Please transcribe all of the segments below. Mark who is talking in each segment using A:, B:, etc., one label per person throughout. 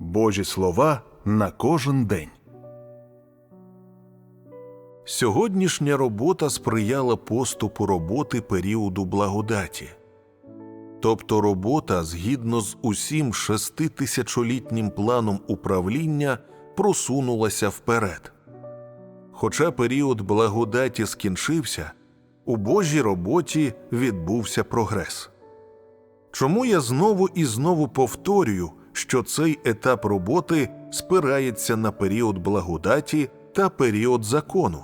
A: Божі слова на кожен день. Сьогоднішня робота сприяла поступу роботи періоду благодаті, тобто робота згідно з усім шеститисячолітнім планом управління просунулася вперед. Хоча період благодаті скінчився, у Божій роботі відбувся прогрес. Чому я знову і знову повторюю, що цей етап роботи спирається на період благодаті та період закону?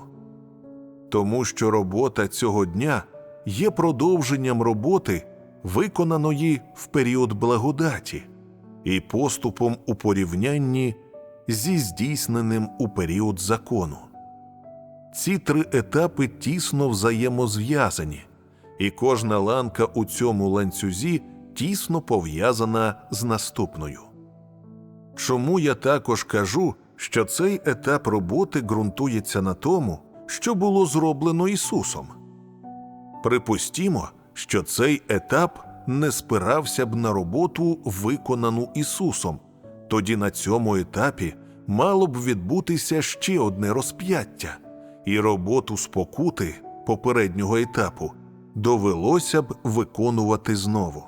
A: Тому що робота цього дня є продовженням роботи, виконаної в період благодаті, і поступом у порівнянні зі здійсненим у період закону. Ці три етапи тісно взаємозв'язані, і кожна ланка у цьому ланцюзі тісно пов'язана з наступною. Чому я також кажу, що цей етап роботи ґрунтується на тому, що було зроблено Ісусом? Припустімо, що цей етап не спирався б на роботу, виконану Ісусом, тоді на цьому етапі мало б відбутися ще одне розп'яття, і роботу спокути попереднього етапу довелося б виконувати знову.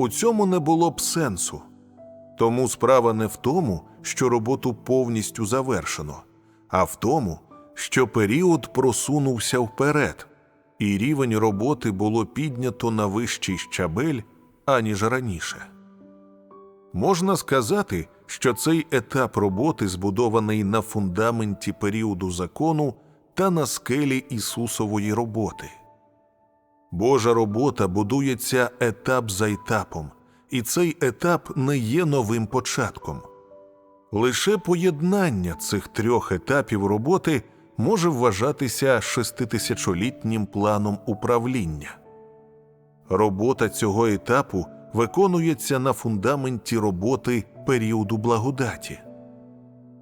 A: У цьому не було б сенсу. Тому справа не в тому, що роботу повністю завершено, а в тому, що період просунувся вперед, і рівень роботи було піднято на вищий щабель, аніж раніше. Можна сказати, що цей етап роботи збудований на фундаменті періоду закону та на скелі Ісусової роботи. Божа робота будується етап за етапом, і цей етап не є новим початком. Лише поєднання цих трьох етапів роботи може вважатися шеститисячолітнім планом управління. Робота цього етапу виконується на фундаменті роботи періоду благодаті.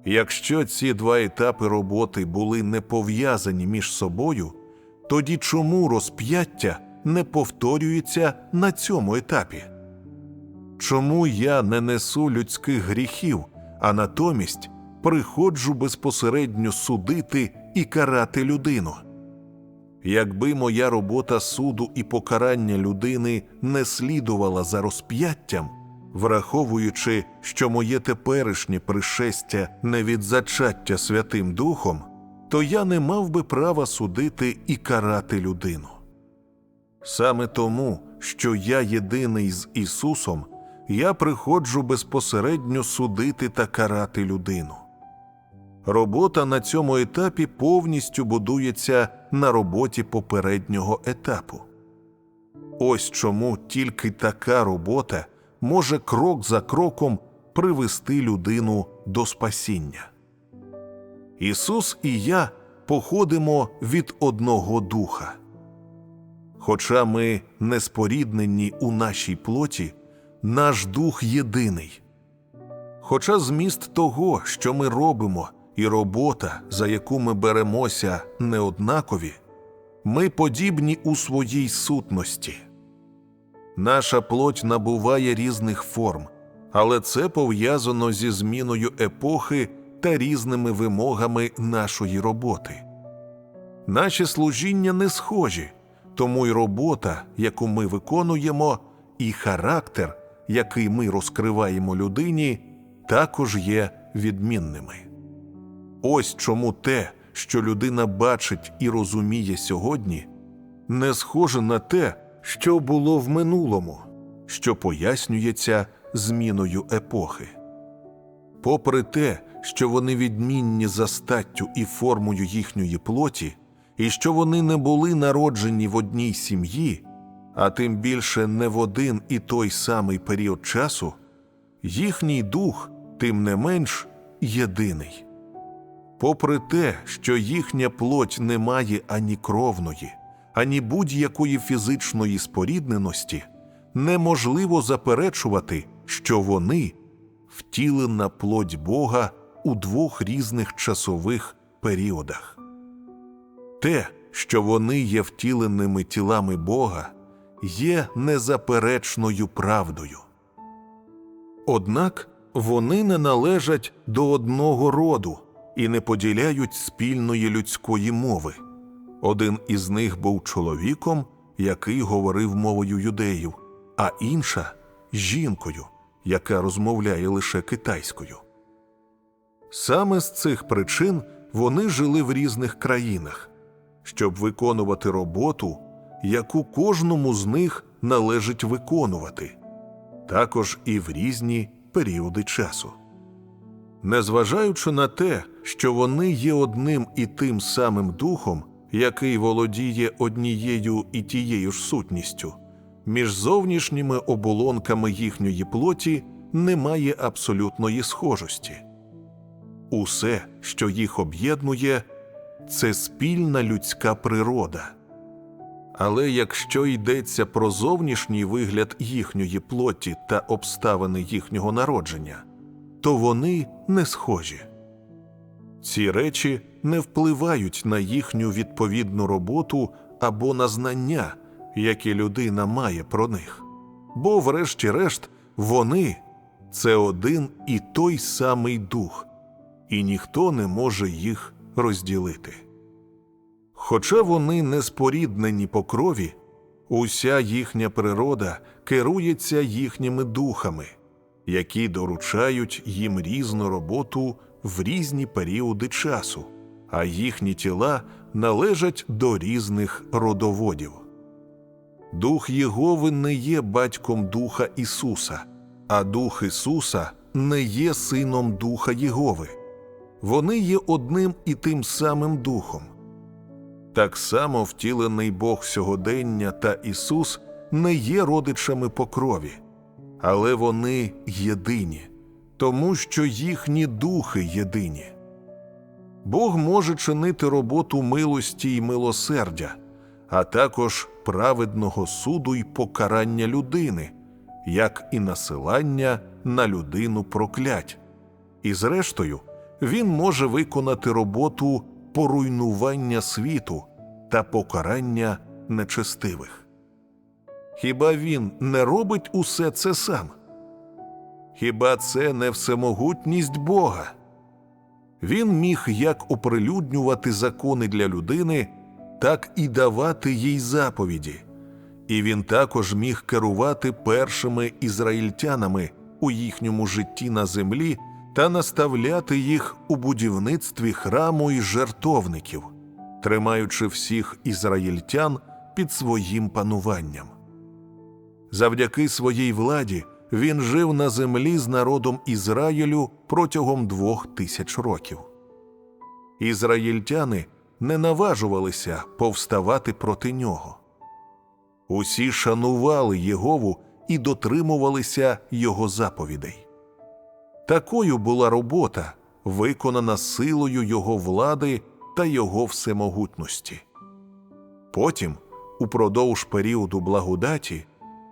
A: Якщо ці два етапи роботи були не пов'язані між собою, тоді чому розп'яття не повторюється на цьому етапі? Чому я не несу людських гріхів, а натомість приходжу безпосередньо судити і карати людину? Якби моя робота суду і покарання людини не слідувала за розп'яттям, враховуючи, що моє теперішнє пришестя не від зачаття Святим Духом, то я не мав би права судити і карати людину. Саме тому, що я єдиний з Ісусом, я приходжу безпосередньо судити та карати людину. Робота на цьому етапі повністю будується на роботі попереднього етапу. Ось чому тільки така робота може крок за кроком привести людину до спасіння. Ісус і я походимо від одного духа. Хоча ми не споріднені у нашій плоті, наш дух єдиний. Хоча зміст того, що ми робимо, і робота, за яку ми беремося, неоднакові, ми подібні у своїй сутності. Наша плоть набуває різних форм, але це пов'язано зі зміною епохи та різними вимогами нашої роботи. Наші служіння не схожі, тому й робота, яку ми виконуємо, і характер, який ми розкриваємо людині, також є відмінними. Ось чому те, що людина бачить і розуміє сьогодні, не схоже на те, що було в минулому, що пояснюється зміною епохи. Попри те, що вони відмінні за статтю і формою їхньої плоті, і що вони не були народжені в одній сім'ї, а тим більше не в один і той самий період часу, їхній дух, тим не менш, єдиний. Попри те, що їхня плоть не має ані кровної, ані будь-якої фізичної спорідненості, неможливо заперечувати, що вони втілена плоть Бога у двох різних часових періодах. Те, що вони є втіленими тілами Бога, є незаперечною правдою. Однак Вони не належать до одного роду і не поділяють спільної людської мови. Один із них був чоловіком, який говорив мовою юдеїв, а інша жінкою, яка розмовляє лише китайською. Саме з цих причин вони жили в різних країнах, щоб виконувати роботу, яку кожному з них належить виконувати, також і в різні періоди часу. Незважаючи на те, що вони є одним і тим самим духом, який володіє однією і тією ж сутністю, між зовнішніми оболонками їхньої плоті немає абсолютної схожості. Усе, що їх об'єднує, це спільна людська природа. Але якщо йдеться про зовнішній вигляд їхньої плоті та обставини їхнього народження, то вони не схожі. Ці речі не впливають на їхню відповідну роботу або на знання, які людина має про них, бо, врешті-решт, вони це один і той самий дух, і ніхто не може їх розділити. Хоча вони не споріднені по крові, уся їхня природа керується їхніми духами, які доручають їм різну роботу в різні періоди часу, а їхні тіла належать до різних родоводів. Дух Єгови не є батьком Духа Ісуса, а Дух Ісуса не є сином Духа Єгови. Вони є одним і тим самим Духом. Так само втілений Бог сьогодення та Ісус не є родичами по крові, але вони єдині, тому що їхні духи єдині. Бог може чинити роботу милості й милосердя, а також праведного суду й покарання людини, як і насилання на людину проклять. І зрештою, він може виконати роботу поруйнування світу та покарання нечестивих. Хіба він не робить усе це сам? Хіба це не всемогутність Бога? Він міг як оприлюднювати закони для людини, так і давати їй заповіді, і він також міг керувати першими ізраїльтянами у їхньому житті на землі та наставляти їх у будівництві храму і жертовників, тримаючи всіх ізраїльтян під своїм пануванням. Завдяки своїй владі він жив на землі з народом Ізраїлю протягом двох тисяч років. Ізраїльтяни не наважувалися повставати проти нього. Усі шанували Єгову і дотримувалися його заповідей. Такою була робота, виконана силою його влади та його всемогутності. Потім, упродовж періоду благодаті,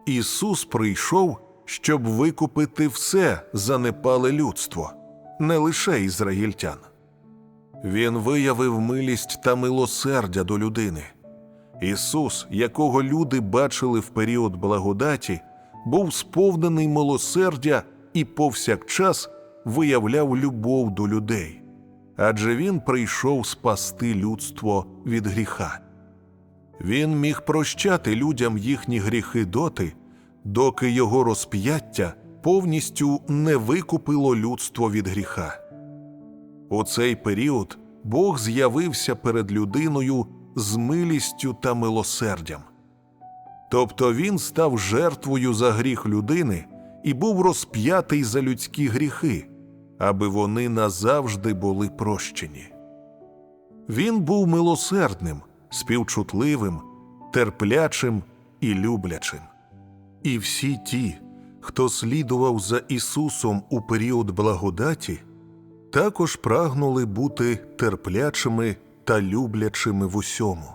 A: Ісус прийшов, щоб викупити все занепале людство, не лише ізраїльтян. Він виявив милість та милосердя до людини. Ісус, якого люди бачили в період благодаті, був сповнений милосердя і повсякчас виявляв любов до людей, адже він прийшов спасти людство від гріха. Він міг прощати людям їхні гріхи доти, доки його розп'яття повністю не викупило людство від гріха. У цей період Бог з'явився перед людиною з милістю та милосердям. Тобто він став жертвою за гріх людини і був розп'ятий за людські гріхи, аби вони назавжди були прощені. Він був милосердним, співчутливим, терплячим і люблячим. І всі ті, хто слідував за Ісусом у період благодаті, також прагнули бути терплячими та люблячими в усьому.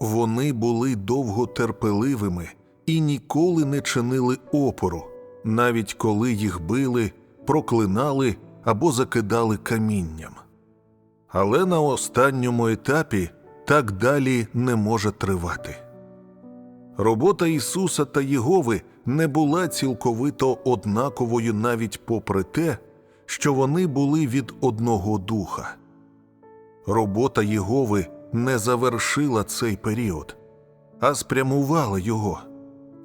A: Вони були довготерпеливими і ніколи не чинили опору, навіть коли їх били, проклинали або закидали камінням. Але на останньому етапі так далі не може тривати. Робота Ісуса та Єгови не була цілковито однаковою навіть попри те, що вони були від одного духа. Робота Єгови не завершила цей період, а спрямувала його,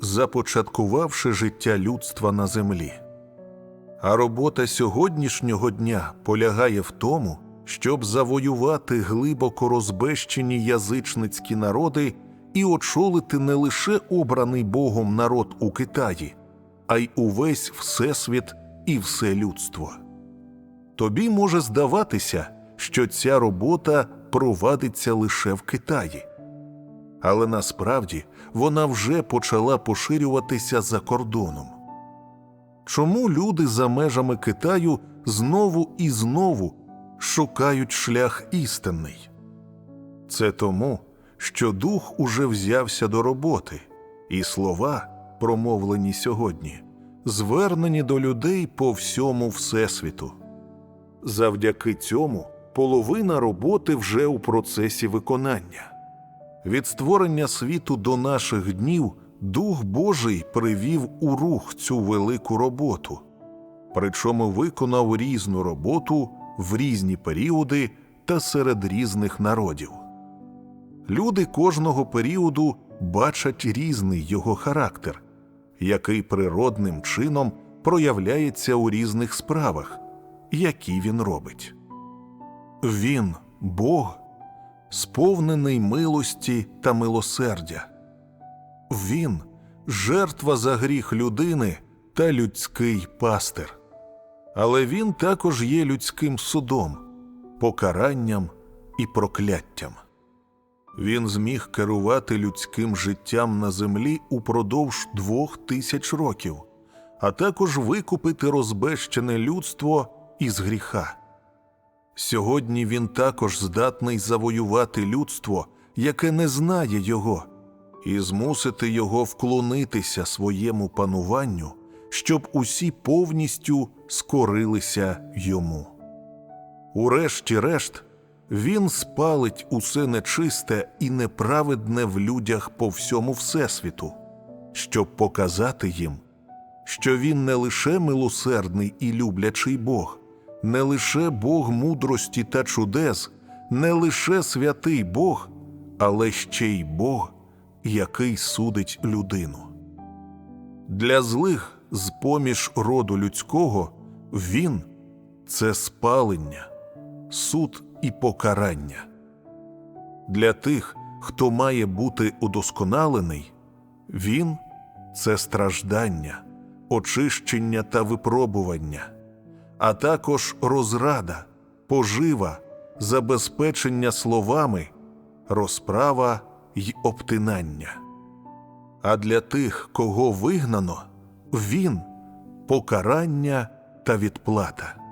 A: започаткувавши життя людства на землі. А робота сьогоднішнього дня полягає в тому, щоб завоювати глибоко розбещені язичницькі народи і очолити не лише обраний Богом народ у Китаї, а й увесь Всесвіт і все людство. Тобі може здаватися, що ця робота провадиться лише в Китаї. Але насправді вона вже почала поширюватися за кордоном. Чому люди за межами Китаю знову і знову шукають шлях істинний? Це тому, що дух уже взявся до роботи, і слова, промовлені сьогодні, звернені до людей по всьому Всесвіту. Завдяки цьому половина роботи вже у процесі виконання. Від створення світу до наших днів Дух Божий привів у рух цю велику роботу, причому виконав різну роботу в різні періоди та серед різних народів. Люди кожного періоду бачать різний його характер, який природним чином проявляється у різних справах, які він робить. Він, Бог, сповнений милості та милосердя. Він жертва за гріх людини та людський пастир. Але він також є людським судом, покаранням і прокляттям. Він зміг керувати людським життям на землі упродовж двох тисяч років, а також викупити розбещене людство із гріха. Сьогодні він також здатний завоювати людство, яке не знає його, і змусити його вклонитися своєму пануванню, щоб усі повністю скорилися йому. Урешті-решт, він спалить усе нечисте і неправедне в людях по всьому Всесвіту, щоб показати їм, що він не лише милосердний і люблячий Бог, не лише Бог мудрості та чудес, не лише святий Бог, але ще й Бог, який судить людину. Для злих з поміж роду людського він це спалення, суд і покарання. Для тих, хто має бути удосконалений, він це страждання, очищення та випробування, а також розрада, пожива, забезпечення словами, розправа й обтинання. А для тих, кого вигнано, він покарання та відплата.